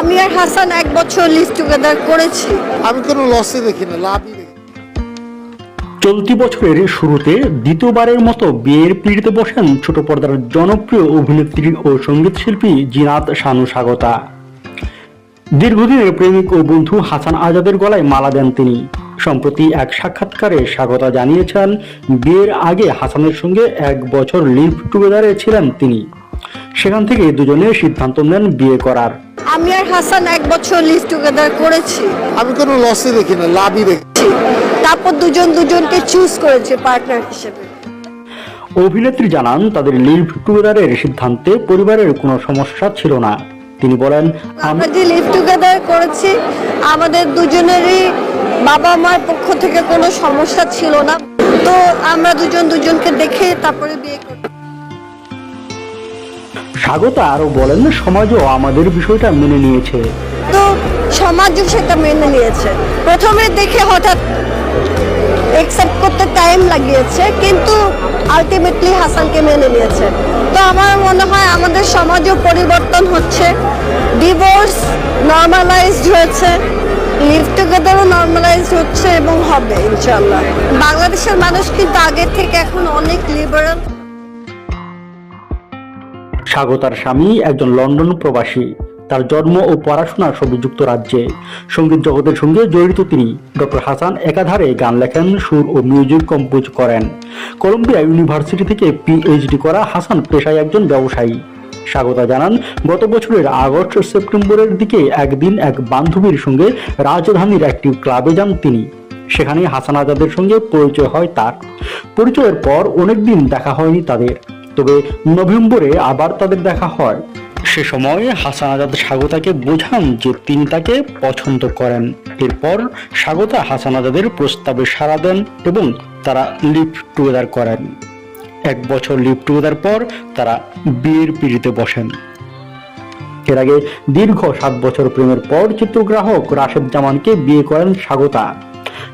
আমি আর হাসান এক বছর লিভ টুগেদার করেছি। আমি কোনো লসে দেখি না লাভই দেখি চলতি বছরের শুরুতে দ্বিতীয়বারের মতো বিয়ের পিড়িতে বসেন ছোট পর্দার জনপ্রিয় অভিনেত্রী ও সংগীত শিল্পী জিনাত শানু স্বাগতা। দীর্ঘদিনের প্রেমিক ও বন্ধু হাসান আজাদের গলায় মালা দেন তিনি। সম্প্রতি এক সাক্ষাৎকারে স্বাগতা জানিয়েছেন বিয়ের আগে হাসানের সঙ্গে এক বছর লিভ টুগেদারে ছিলেন তিনি। সেখান থেকে দুজনে সিদ্ধান্ত নেন বিয়ে করার। আমি আর হাসান এক বছর লিভ টুগেদার করেছি। আমি কোনো লসে দেখি না লাভই দেখি তারপর দুজন দুজনকে চুজ করেছে পার্টনার হিসেবে। অভিনেত্রী জানান তাদের লিভ টুগেদারের সিদ্ধান্তে পরিবারের কোনো সমস্যা ছিল না। তিনি বলেন আমরা যে লিভ টুগেদার করেছি আমাদের দুজনেরই বাবা মার পক্ষ থেকে কোনো সমস্যা ছিল না। তো আমরা দুজন দুজনকে দেখে তারপরে বিয়ে করি স্বাগতা, আরও বলেন সমাজও আমাদের বিষয়টা মেনে নিয়েছে। তো সমাজও সেটা মেনে নিয়েছে। প্রথমে দেখে হঠাৎ একসেপ্ট করতে টাইম লাগিয়েছে, কিন্তু আলটিমেটলি হাসানকে মেনে নিয়েছে। তো আমার মনে হয় আমাদের সমাজও পরিবর্তন হচ্ছে। ডিভোর্স নর্মালাইজড হয়েছে লিভ টুগেদারও নর্মালাইজড হচ্ছে এবং হবে ইনশাল্লাহ বাংলাদেশের মানুষ কিন্তু আগের থেকে এখন অনেক লিবারাল স্বাগতার স্বামী, একজন লন্ডন প্রবাসী। তার জন্ম ও পড়াশোনা সবই যুক্তরাজ্যে। সংগীত জগতের সঙ্গে জড়িত তিনি। ডক্টর হাসান একাধারে গান লেখেন, সুর ও মিউজিক কম্পোজ করেন। কলম্বিয়া ইউনিভার্সিটি থেকে পিএইচডি করা হাসান পেশায় একজন ব্যবসায়ী। স্বাগতা জানান, গত বছরের আগস্ট সেপ্টেম্বরের দিকে একদিন এক বান্ধবীর সঙ্গে রাজধানীর একটি ক্লাবে যান তিনি। সেখানে হাসান আজাদের সঙ্গে পরিচয় হয় তার। পরিচয়ের পর অনেকদিন দেখা হয়নি তাদের। তবে নভেম্বরে আবার তাদের দেখা হয়। সে সময় হাসান আজাদ স্বাগতাকে বোঝান যে তিনি তাকে পছন্দ করেন। এরপর স্বাগতা হাসান আজাদের প্রস্তাবে সাড়া দেন এবং তারা লিভ টুগেদার করেন। এক বছর লিভ টুগেদার পর তারা বিয়ের পিড়িতে বসেন। এর আগে দীর্ঘ সাত বছর প্রেমের পর চিত্রগ্রাহক রাশেদ জামানকে বিয়ে করেন স্বাগতা।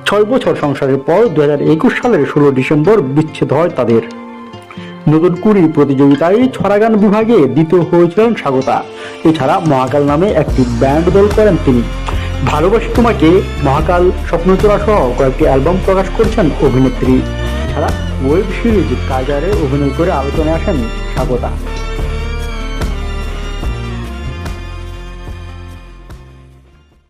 ছয় বছর সংসারের পর দু হাজার একুশ সালের ষোলো ডিসেম্বর বিচ্ছেদ হয় তাদের। নতুন কুড়ি প্রতিযোগিতায় ছড়াগান বিভাগে দ্বিতীয় হয়েছিলেন স্বাগতা। এছাড়া মহাকাল নামে একটি ব্যান্ড দল করেন তিনি। ভালোবাসি তোমাকে, মহাকাল স্বপ্নচূড়া সহ কয়েকটি অ্যালবাম প্রকাশ করছেন অভিনেত্রী। এছাড়া ওয়েব সিরিজ কাজারে অভিনয় করে আলোচনায় আসেন স্বাগতা।